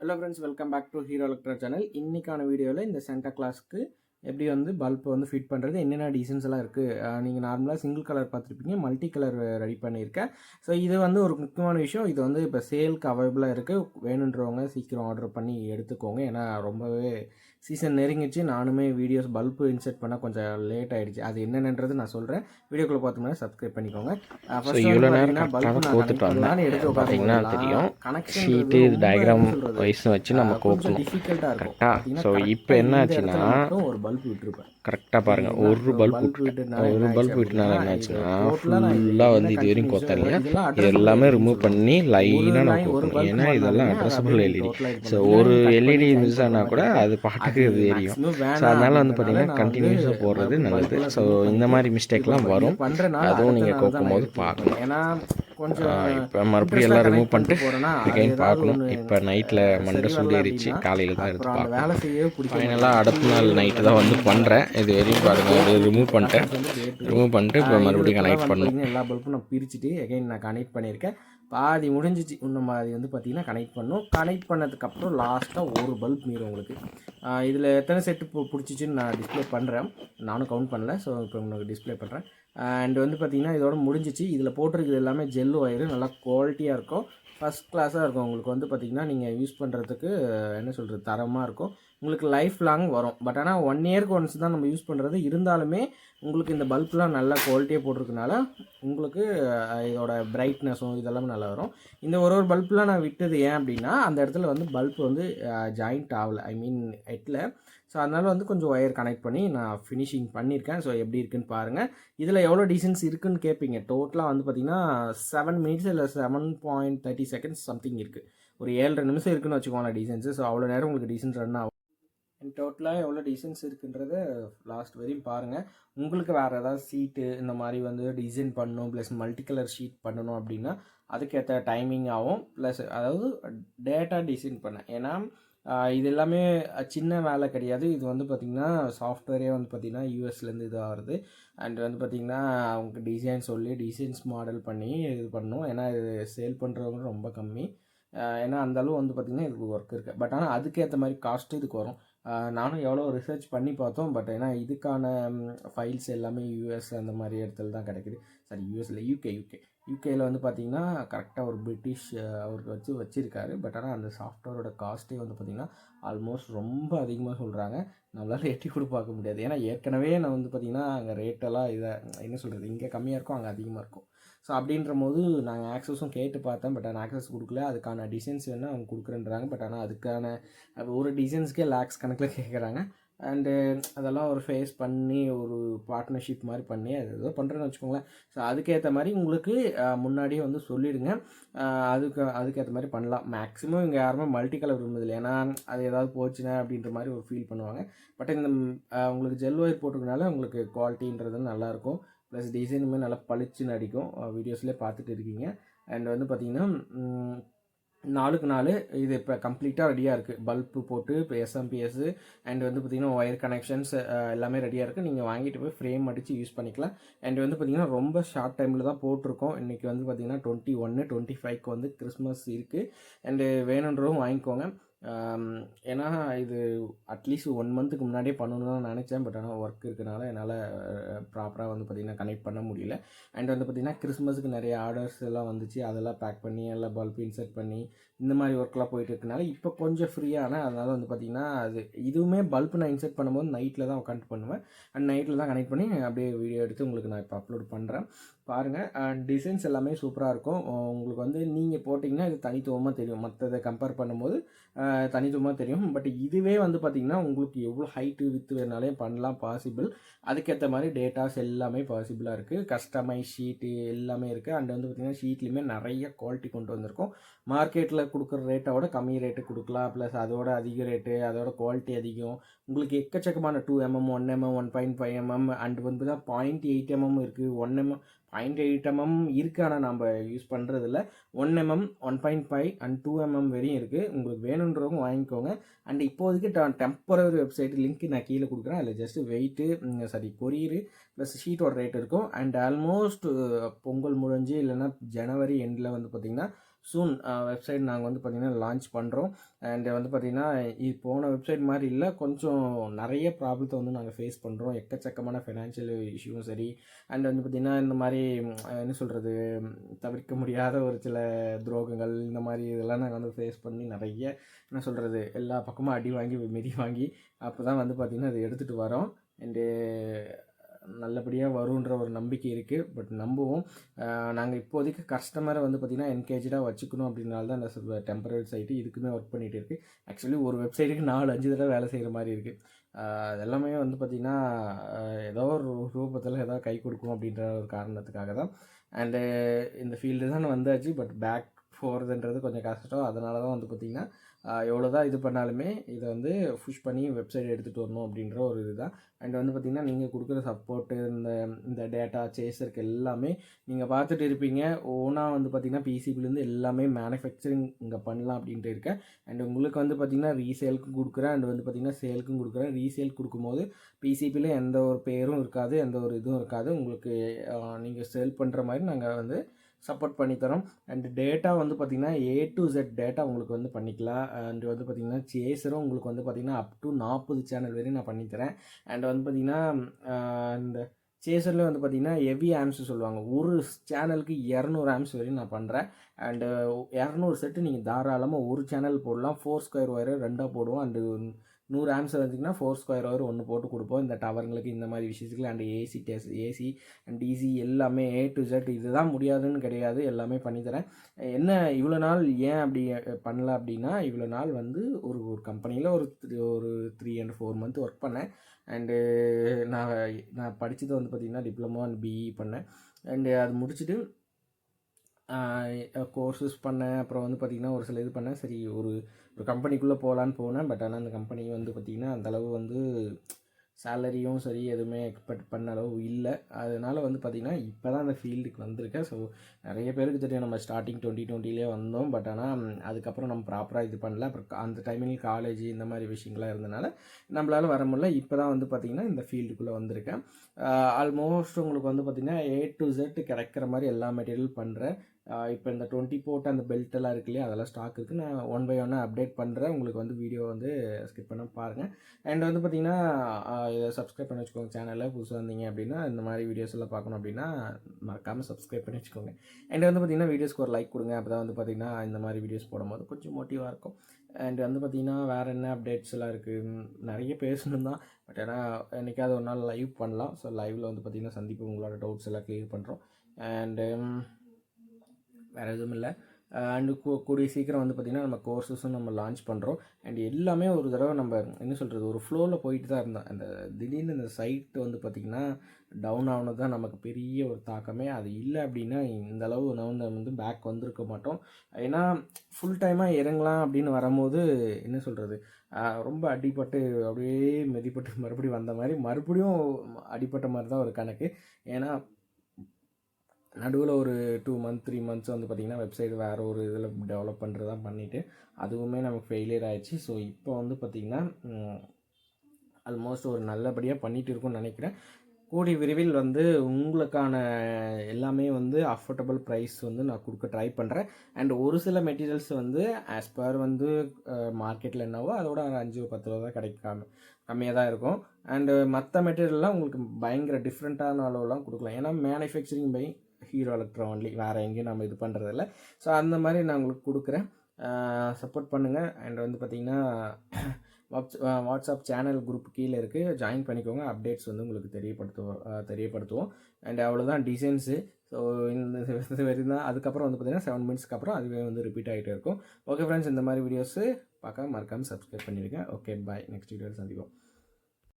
Hello friends welcome back to hero electra channel இன்றைக்கான வீடியோவில் இந்த சென்டா கிளாஸ்க்கு எப்படி வந்து பல்ப் வந்து ஃபிட் பண்ணுறது என்னென்ன டிசைன்ஸ் எல்லாம் இருக்குது நீங்கள் நார்மலாக சிங்கிள் கலர் பார்த்துருப்பீங்க மல்டி கலர் ரெடி பண்ணியிருக்கேன் ஸோ இது வந்து ஒரு முக்கியமான விஷயம். இது வந்து இப்போ சேலுக்கு அவைலபிளாக இருக்குது வேணுன்றவங்க சீக்கிரம் ஆர்டர் பண்ணி எடுத்துக்கோங்க. ஏன்னா ரொம்பவே சீசன் நெருங்கிச்சு நானுமே வீடியோஸ் பல்பு இன்செர்ட் பண்ண கொஞ்சம் லேட் ஆகிடுச்சு அது என்னென்னன்றது நான் சொல்கிறேன் வீடியோக்குள்ளே பார்த்தோம்னா சப்ஸ்கிரைப் பண்ணிக்கோங்க. ஸோ இவ்வளோ நேரம் கோத்துட்டு வந்தேன் பார்த்தீங்கன்னா தெரியும்? ஷீட்டு டயக்ராம் வைஸ் வச்சு நம்ம இருக்கும். கரெக்டாக ஸோ இப்போ என்ன ஆச்சுன்னா ஒரு பல்ப் விட்டுருப்பேன். கரெக்டாக பாருங்கள் ஒரு பல்ப் விட்டுட்டேன். ஒரு பல்ப் விட்டுனால என்ன ஆச்சுன்னா ஃபுல்லாக வந்து இது வரைக்கும் கொத்த இல்லையா இது எல்லாமே ரிமூவ் பண்ணி லைனாக நான் கோக்கணும் ஏன்னா இதெல்லாம் அட்ரஸபிள் எல்இடி ஸோ ஒரு எல்இடி மிஸ் ஆனால் கூட அது பாட்டுக்கு இது எரியும் ஸோ அதனால் வந்து பார்த்தீங்கன்னா கண்டினியூஸாக போடுறது நல்லது. ஸோ இந்த மாதிரி மிஸ்டேக்லாம் வரும். அதுவும் நீங்கள் கோக்கும் போது பார்க்கணும். ஏன்னா இப்போ மறுபடியும் எல்லாம் ரிமூவ் பண்ணிட்டு அகைன் பார்க்கணும். இப்போ நைட்டில் மண்டை சூடேறிச்சு காலையில் தான் எடுத்து பார்க்கணும். ஃபைனலாக அடுத்த நாள் நைட்டு தான் வந்து பண்ணுறேன் இது வரையும் பாருங்கள் இது ரிமூவ் பண்ணிட்டேன். ரிமூவ் பண்ணிட்டு இப்போ மறுபடியும் கனெக்ட் பண்ணணும். எல்லா பல்பும் நான் பிரிச்சுட்டு எகைன் நான் கனெக்ட் பண்ணியிருக்கேன். பாதி முடிஞ்சிச்சு. இன்னும் பாதி வந்து பார்த்திங்கன்னா கனெக்ட் பண்ணும். கனெக்ட் பண்ணதுக்கப்புறம் லாஸ்ட்டாக ஒரு பல்ப் மீறும் உங்களுக்கு. இதில் எத்தனை செட்டு பிடிச்சிச்சின்னு நான் டிஸ்ப்ளே பண்ணுறேன் நானும் கவுண்ட் பண்ணல ஸோ இப்போ உங்களுக்கு டிஸ்ப்ளே பண்ணுறேன் அண்ட் வந்து பார்த்திங்கன்னா இதோட முடிஞ்சிச்சு. இதில் போட்டிருக்கிறது எல்லாமே ஜெல் ஒயரு நல்லா குவாலிட்டியாக இருக்கும். ஃபஸ்ட் கிளாஸாக இருக்கும். உங்களுக்கு வந்து பார்த்திங்கன்னா நீங்கள் யூஸ் பண்ணுறதுக்கு என்ன சொல்கிறது தரமாக இருக்கும். உங்களுக்கு லைஃப் லாங் வரும். பட் ஆனால் ஒன் இயர்க்கு ஒன்ஸ் தான் நம்ம யூஸ் பண்ணுறது இருந்தாலுமே உங்களுக்கு இந்த பல்ப்லாம் நல்லா குவாலிட்டியாக போட்டிருக்கனால உங்களுக்கு இதோட பிரைட்னஸும் இதெல்லாம் நல்லா வரும். இந்த ஒரு ஒரு பல்ப்லாம் நான் விட்டது ஏன் அப்படின்னா அந்த இடத்துல வந்து பல்ப் வந்து ஜாயிண்ட் ஆகலை. ஐ மீன் எட்டில் ஸோ அதனால் வந்து கொஞ்சம் ஒயர் கனெக்ட் பண்ணி நான் ஃபினிஷிங் பண்ணியிருக்கேன். ஸோ எப்படி இருக்குன்னு பாருங்கள் இதில் எவ்வளோ டிசைன்ஸ் இருக்குன்னு கேட்பீங்க டோட்டலாக வந்து பார்த்தீங்கன்னா செவன் மினிட்ஸ் இல்லை seven point thirty seconds something இருக்குது ஒரு ஏழரை நிமிஷம் இருக்குன்னு வச்சுக்கோங்களேன் டிசைன்ஸு ஸோ அவ்வளோ நேரம் உங்களுக்கு டிசைன்ஸ் ரன் ஆகும். டோட்டலாக எவ்வளோ டிசைன்ஸ் இருக்குன்றத லாஸ்ட் வரையும் பாருங்கள் உங்களுக்கு வேறு ஏதாவது சீட்டு இந்த மாதிரி வந்து டிசைன் பண்ணணும் ப்ளஸ் மல்டி கலர் ஷீட் பண்ணணும் அப்படின்னா அதுக்கேற்ற டைமிங் ஆகும் ப்ளஸ் அதாவது டேட்டா டிசைன் பண்ணேன் ஏன்னா இது எல்லாமே சின்ன வேலை கிடையாது. இது வந்து பார்த்திங்கன்னா சாஃப்ட்வேரே வந்து பார்த்திங்கன்னா யூஎஸ்லேருந்து இது ஆகுது அண்ட் வந்து பார்த்திங்கன்னா அவங்க டிசைன் சொல்லி டிசைன்ஸ் மாடல் பண்ணி இது பண்ணணும். ஏன்னா இது சேல் பண்ணுறவங்க ரொம்ப கம்மி. ஏன்னா அந்த அளவு வந்து பார்த்திங்கன்னா இதுக்கு ஒர்க் இருக்குது பட் ஆனால் அதுக்கேற்ற மாதிரி காஸ்ட்டு இதுக்கு வரும். நானும் எவ்வளோ ரிசர்ச் பண்ணி பார்த்தோம். பட் ஏன்னா இதுக்கான ஃபைல்ஸ் எல்லாமே யூஎஸ் அந்த மாதிரி இடத்துல தான் கிடைக்குது. சாரி யூஎஸில் யூகே யூகே யூகேயில் வந்து பார்த்தீங்கன்னா கரெக்டாக ஒரு பிரிட்டிஷ் அவருக்கு வச்சு வச்சுருக்காரு. பட் ஆனால் அந்த சாஃப்ட்வேரோட காஸ்ட்டே வந்து பார்த்திங்கன்னா ஆல்மோஸ்ட் ரொம்ப அதிகமாக சொல்கிறாங்க நம்மளால் எட்டி கூட பார்க்க முடியாது. ஏன்னா ஏற்கனவே நான் வந்து பார்த்திங்கன்னா அங்கே ரேட்டெல்லாம் இதை என்ன சொல்கிறது இங்கே கம்மியாக இருக்கும் அங்கே அதிகமாக இருக்கும் ஸோ அப்படின்ற போது நாங்கள் ஆக்சஸும் கேட்டு பார்த்தேன். பட் ஆனால் ஆக்சஸ் கொடுக்கல. அதுக்கான டிசைன்ஸ் வேணால் அவங்க கொடுக்குறேன்றாங்க. பட் ஆனால் அதுக்கான ஒரு டிசைன்ஸ்க்கே லேக்ஸ் கணக்கில் கேட்குறாங்க அண்டு அதெல்லாம் ஒரு ஃபேஸ் பண்ணி ஒரு பார்ட்னர்ஷிப் மாதிரி பண்ணி அது ஏதோ பண்ணுறேன்னு வச்சுக்கோங்களேன். ஸோ அதுக்கேற்ற மாதிரி உங்களுக்கு முன்னாடியே வந்து சொல்லிவிடுங்க அதுக்கு அதுக்கேற்ற மாதிரி பண்ணலாம். மேக்ஸிமம் இங்கே யாருமே மல்டி கலர் விரும்புதில்லை ஏன்னா அது ஏதாவது போச்சுன்னா அப்படின்ற மாதிரி ஒரு ஃபீல் பண்ணுவாங்க. பட் இந்த உங்களுக்கு ஜெல் ஒயர் போட்டிருக்கனால உங்களுக்கு குவாலிட்டின்றது நல்லாயிருக்கும் ப்ளஸ் டிசைனுமே நல்லா பளிச்சுன்னு அடிக்கும் வீடியோஸ்லேயே பார்த்துட்டு இருக்கீங்க. அண்ட் வந்து பார்த்திங்கன்னா நாளுக்கு நாள் இது இப்போ கம்ப்ளீட்டாக ரெடியாக இருக்குது பல்பு போட்டு இப்போ எஸ்எம்பிஎஸ் அண்ட் வந்து பார்த்திங்கன்னா ஒயர் கனெக்ஷன்ஸ் எல்லாமே ரெடியாக இருக்குது நீங்கள் வாங்கிட்டு போய் ஃப்ரேம் அடித்து யூஸ் பண்ணிக்கலாம். அண்ட் வந்து பார்த்திங்கன்னா ரொம்ப ஷார்ட் டைமில் தான் போட்டிருக்கோம். இன்றைக்கி வந்து பார்த்திங்கன்னா டுவெண்ட்டி ஒன்று டுவெண்ட்டி ஃபைவ்க்கு வந்து கிறிஸ்மஸ் இருக்குது அண்டு வேணுன்றவும் வாங்கிக்கோங்க. ஏன்னா இது அட்லீஸ்ட் ஒன் மந்த்துக்கு முன்னாடியே பண்ணணும்னு தான் நினச்சேன். பட் ஆனால் ஒர்க் இருக்கனால என்னால் ப்ராப்பராக வந்து பார்த்திங்கன்னா கனெக்ட் பண்ண முடியல. அண்ட் வந்து பார்த்திங்கன்னா கிறிஸ்மஸுக்கு நிறைய ஆர்டர்ஸ் எல்லாம் வந்துச்சு. அதெல்லாம் பேக் பண்ணி எல்லாம் பல்ப் இன்சர்ட் பண்ணி இந்த மாதிரி ஒர்க்லாம் போயிட்டு இருக்கனால இப்போ கொஞ்சம் ஃப்ரீயான அதனால் வந்து பார்த்திங்கன்னா அது இதுவுமே பல்ப் நான் இன்சர்ட் பண்ணும்போது நைட்டில் தான் உட்காந்து பண்ணுவேன். அண்ட் நைட்டில் தான் கனெக்ட் பண்ணி அப்படியே வீடியோ எடுத்து உங்களுக்கு நான் இப்போ அப்லோட் பண்ணுறேன் பாருங்கள் அண்ட் டிசைன்ஸ் எல்லாமே சூப்பராக இருக்கும். உங்களுக்கு வந்து நீங்கள் போட்டிங்கன்னா இது தனித்துவமாக தெரியும். மற்றதை கம்பேர் பண்ணும்போது தனித்துவமாக தெரியும். பட் இதுவே வந்து பார்த்திங்கன்னா உங்களுக்கு எவ்வளோ ஹைட்டு வித்து வேணாலே பண்ணலாம் பாசிபிள் அதுக்கேற்ற மாதிரி டேட்டாஸ் எல்லாமே பாசிபிளாக இருக்குது கஸ்டமைஸ் ஷீட்டு எல்லாமே இருக்குது அண்ட் வந்து பார்த்திங்கன்னா ஷீட்லேயுமே நிறைய குவாலிட்டி கொண்டு வந்திருக்கோம். மார்க்கெட்டில் கொடுக்குற ரேட்டோட கம்மி ரேட்டு கொடுக்கலாம். ப்ளஸ் அதோட அதிக ரேட்டு அதோட குவாலிட்டி அதிகம். உங்களுக்கு எக்கச்சக்கமான two mm one mm one point five mm and வந்து தான் பாயிண்ட் எயிட் எம்எம் இருக்குது ஒன் எம்எம் ஐந்து எயிட் எம்எம் இருக்குது ஆனால் நம்ம யூஸ் பண்ணுறதில்ல one mm one point five and two mm வரையும் இருக்குது உங்களுக்கு வேணுன்றவங்க வாங்கிக்கோங்க. அண்ட் இப்போதைக்கு டெம்பரரி வெப்சைட் லிங்க் நான் கீழே கொடுக்குறேன். அதில் just weight sorry courier plus ஷீட்டோட rate இருக்கும். அண்ட் ஆல்மோஸ்ட் uh, பொங்கல் முடிஞ்சு இல்லைன்னா ஜனவரி எண்டில் வந்து பார்த்திங்கன்னா சூன் வெப்சைட் uh, நாங்கள் வந்து பார்த்திங்கன்னா லான்ச் பண்ணுறோம் அண்ட் வந்து பார்த்திங்கன்னா இது போன வெப்சைட் மாதிரி இல்லை கொஞ்சம் நிறைய ப்ராப்ளத்தை வந்து நாங்கள் ஃபேஸ் பண்ணுறோம் எக்கச்சக்கமான ஃபினான்ஷியல் இஷ்யூவும் சரி. அண்ட் வந்து பார்த்திங்கன்னா இந்த மாதிரி என்ன சொல்கிறது தவிர்க்க முடியாத ஒரு சில துரோகங்கள் இந்த மாதிரி இதெல்லாம் நாங்கள் வந்து ஃபேஸ் பண்ணி நிறைய என்ன சொல்கிறது எல்லா பக்கமும் அடி வாங்கி மிதி வாங்கி அப்போ தான் வந்து பார்த்திங்கன்னா அதை எடுத்துகிட்டு வரோம். அண்டு நல்லபடியாக வருன்ற ஒரு நம்பிக்கை இருக்குது பட் நம்புவோம். நாங்கள் இப்போதைக்கு கஸ்டமரை வந்து பார்த்திங்கன்னா என்கேஜாக வச்சுக்கணும் அப்படின்னால தான் இந்த டெம்பரரி சைட்டு இதுக்குமே ஒர்க் பண்ணிகிட்டு இருக்குது ஆக்சுவலி ஒரு வெப்சைட்டுக்கு நாலு அஞ்சு தடவை வேலை செய்கிற மாதிரி இருக்குது அது எல்லாமே வந்து பார்த்திங்கன்னா ஏதோ ஒரு ரூபத்தில் ஏதோ கை கொடுக்கும் அப்படின்ற ஒரு காரணத்துக்காக தான். அண்டு இந்த ஃபீல்டு தான் வந்தாச்சு. பட் பேக் போகிறதுன்றது கொஞ்சம் கஷ்டம். அதனால தான் வந்து பார்த்திங்கன்னா எவ்வளோ தான் இது பண்ணாலுமே இதை வந்து புஷ் பண்ணி வெப்சைட் எடுத்துகிட்டு வரணும் அப்படின்ற ஒரு இது தான் அண்ட் வந்து பார்த்திங்கன்னா நீங்கள் கொடுக்குற சப்போர்ட்டு இந்த இந்த டேட்டா சேஸருக்கு எல்லாமே நீங்கள் பார்த்துட்டு இருப்பீங்க. ஓனாக வந்து பார்த்திங்கன்னா பிசிபிலேருந்து எல்லாமே மேனுஃபேக்சரிங் இங்கே பண்ணலாம் அப்படின்ட்டு இருக்கேன். அண்ட் உங்களுக்கு வந்து பார்த்திங்கன்னா ரீசேலுக்கும் கொடுக்குறேன். அண்ட் வந்து பார்த்திங்கன்னா சேலுக்கும் கொடுக்குறேன். ரீசேல் கொடுக்கும்போது பிசிபியில் எந்த ஒரு பேரும் இருக்காது எந்த ஒரு இதுவும் இருக்காது. உங்களுக்கு நீங்கள் சேல் பண்ணுற மாதிரி நாங்கள் வந்து சப்போர்ட் பண்ணித்தரோம் அண்ட் டேட்டா வந்து பார்த்திங்கன்னா ஏ டு ஜெட் டேட்டா உங்களுக்கு வந்து பண்ணிக்கலாம். அண்ட் வந்து பார்த்திங்கன்னா சேசரும் உங்களுக்கு வந்து பார்த்திங்கன்னா அப் டு நாற்பது சேனல் வரையும் நான் பண்ணித்தரேன் அண்ட் வந்து பார்த்திங்கன்னா இந்த சேசரில் வந்து பார்த்திங்கன்னா ஹெவி ஆம்ஸ் சொல்லுவாங்க. ஒரு சேனலுக்கு இரநூறு ஆம்ஸ் வரையும் நான் பண்ணுறேன் அண்டு இரநூறு செட்டு நீங்கள் தாராளமாக ஒரு சேனல் போடலாம். ஃபோர் ஸ்கொயர் ஒயர் ரெண்டாக போடுவோம். அண்டு நூறு ஆம்ஸ் வந்துச்சுன்னா ஃபோர் ஸ்கொயர் ஒரு ஒன்று போட்டு கொடுப்போம். இந்த டவருங்களுக்கு இந்த மாதிரி விஷயத்துக்கு and AC test AC and DC எல்லாமே ஏ டு ஜெட் இதுதான் முடியாதுன்னு கிடையாது. எல்லாமே பண்ணித்தரேன். என்ன இவ்வளோ நாள் ஏன் அப்படி பண்ணல அப்படின்னா இவ்வளோ நாள் வந்து ஒரு ஒரு கம்பெனியில் ஒரு த்ரீ ஒரு three and four month work பண்ணேன். அண்டு நான் நான் படித்தது வந்து பார்த்திங்கன்னா டிப்ளமோ அண்ட் பிஇ பண்ணேன். அண்டு அது முடிச்சுட்டு கோர்சஸ் பண்ணேன். அப்புறம் வந்து பார்த்திங்கன்னா ஒரு சில இது பண்ணேன். சரி ஒரு ஒரு கம்பெனிக்குள்ளே போகலான்னு போனேன். பட் ஆனால் அந்த கம்பெனி வந்து பார்த்திங்கன்னா அந்தளவு வந்து சேலரியும் சரி எதுவுமே எக்ஸ்பெக்ட் பண்ண அளவு இல்லை. அதனால் வந்து பார்த்திங்கன்னா இப்போ தான் அந்த ஃபீல்டுக்கு வந்திருக்கேன். ஸோ நிறைய பேருக்கு தெரியும் நம்ம ஸ்டார்டிங் டுவெண்ட்டி டுவெண்ட்டிலே வந்தோம். பட் ஆனால் அதுக்கப்புறம் நம்ம ப்ராப்பராக இது பண்ணல. அப்புறம் அந்த டைமில் காலேஜ் இந்த மாதிரி விஷயங்கள்லாம் இருந்தனால நம்மளால் வர முடியல. இப்போ தான் வந்து பார்த்திங்கன்னா இந்த ஃபீல்டுக்குள்ளே வந்திருக்கேன். ஆல்மோஸ்ட் உங்களுக்கு வந்து பார்த்திங்கன்னா ஏ டு ஜெட் கிடைக்கிற மாதிரி எல்லா மெட்டீரியல் பண்ணுறேன் இப்போ இந்த டுவெண்ட்டி போட்டு அந்த பெல்ட் எல்லாம் இருக்கு இல்லையா அதெல்லாம் ஸ்டாக் இருக்குது நான் ஒன் பை ஒன்னாக அப்டேட் பண்ணுறேன் உங்களுக்கு வந்து வீடியோ வந்து ஸ்கிப் பண்ண பாருங்கள் அண்ட் வந்து பார்த்தீங்கன்னா இதை சப்ஸ்கிரைப் பண்ணி வச்சுக்கோங்க. சேனலில் புதுசாக வந்தீங்க அப்படின்னா இந்த மாதிரி வீடியோஸ் எல்லாம் பார்க்கணும் அப்படின்னா மறக்காமல் சப்ஸ்கிரைப் பண்ணி வச்சுக்கோங்க. அண்ட் வந்து பார்த்தீங்கன்னா வீடியோஸ்க்கு ஒரு லைக் கொடுங்க. அப்போ தான் வந்து பார்த்தீங்கன்னா இந்த மாதிரி வீடியோஸ் போடும்போது கொஞ்சம் மோட்டிவாக இருக்கும். அண்ட் வந்து பார்த்தீங்கன்னா வேறு என்ன அப்டேட்ஸ் எல்லாம் இருக்குது நிறைய பேசணும் தான். பட் ஏன்னா என்னைக்காவது ஒரு நாள் லைவ் பண்ணலாம். ஸோ லைவில் வந்து பார்த்தீங்கன்னா சந்திப்பு உங்களோட டவுட்ஸ் எல்லாம் க்ளியர் பண்ணுறோம் அண்டு வேறு எதுவும் இல்லை. அண்டு கூடிய சீக்கிரம் வந்து பார்த்திங்கன்னா நம்ம கோர்சஸும் நம்ம லான்ச் பண்ணுறோம் அண்ட் எல்லாமே ஒரு தடவை நம்ம என்ன சொல்கிறது ஒரு ஃப்ளோவில் போயிட்டு தான் இருந்தோம். அந்த திடீர்னு இந்த சைட்டு வந்து பார்த்திங்கன்னா டவுன் ஆனது தான் நமக்கு பெரிய ஒரு தாக்கமே. அது இல்லை அப்படின்னா இந்த அளவு நம்ம வந்து பேக் வந்திருக்க மாட்டோம். ஏன்னா ஃபுல் டைமாக இறங்கலாம் அப்படின்னு வரும்போது என்ன சொல்கிறது ரொம்ப அடிப்பட்டு அப்படியே மெதிப்பட்டு மறுபடியும் வந்த மாதிரி மறுபடியும் அடிப்பட்ட மாதிரி தான் ஒரு கணக்கு. ஏன்னா நடுவில் ஒரு டூ மந்த் த்ரீ மந்த்ஸ் வந்து பார்த்திங்கன்னா வெப்சைட் வேறு ஒரு இதில் டெவலப் பண்ணுறது தான் பண்ணிவிட்டு அதுவுமே நமக்கு ஃபெயிலியர் ஆயிடுச்சு. ஸோ இப்போ வந்து பார்த்திங்கன்னா ஆல்மோஸ்ட் ஒரு நல்லபடியாக பண்ணிகிட்டு இருக்கும்னு நினைக்கிறேன். கூடிய விரைவில் வந்து உங்களுக்கான எல்லாமே வந்து அஃபோர்டபுள் ப்ரைஸ் வந்து நான் கொடுக்க ட்ரை பண்ணுறேன் அண்ட் ஒரு சில மெட்டீரியல்ஸ் வந்து ஆஸ் பர் வந்து மார்க்கெட்டில் என்னவோ அதோட ஒரு அஞ்சு பத்து ரூபா தான் கிடைக்காம கம்மியாக தான் இருக்கும். அண்டு மற்ற மெட்டீரியல்லாம் உங்களுக்கு பயங்கர டிஃப்ரெண்ட்டான அளவுலாம் கொடுக்கலாம். ஏன்னா manufacturing by Hero Electro only வேறு எங்கேயும் நம்ம இது பண்ணுறதில்ல ஸோ அந்த மாதிரி நான் உங்களுக்கு கொடுக்குறேன். சப்போர்ட் பண்ணுங்கள் அண்ட் வந்து பார்த்திங்கன்னா வாட்ஸ் வாட்ஸ்அப் சேனல் குரூப் கீழே இருக்குது ஜாயின் பண்ணிக்கோங்க. அப்டேட்ஸ் வந்து உங்களுக்கு தெரியப்படுத்துவோம் தெரியப்படுத்துவோம். அண்ட் அவ்வளோதான் டிசைன்ஸு ஸோ இந்த வரைக்கும் தான் அதுக்கப்புறம் வந்து பார்த்திங்கன்னா செவன் மினிட்ஸ்க்கு அப்புறம் அதுவே வந்து ரிப்பீட் ஆகிட்டே இருக்கும். ஓகே ஃப்ரெண்ட்ஸ் இந்த மாதிரி வீடியோஸு பார்க்க மறக்காமல் சப்ஸ்கிரைப் பண்ணிடுங்க ஓகே பாய் நெக்ஸ்ட் வீடியோவில் சந்திப்போம்.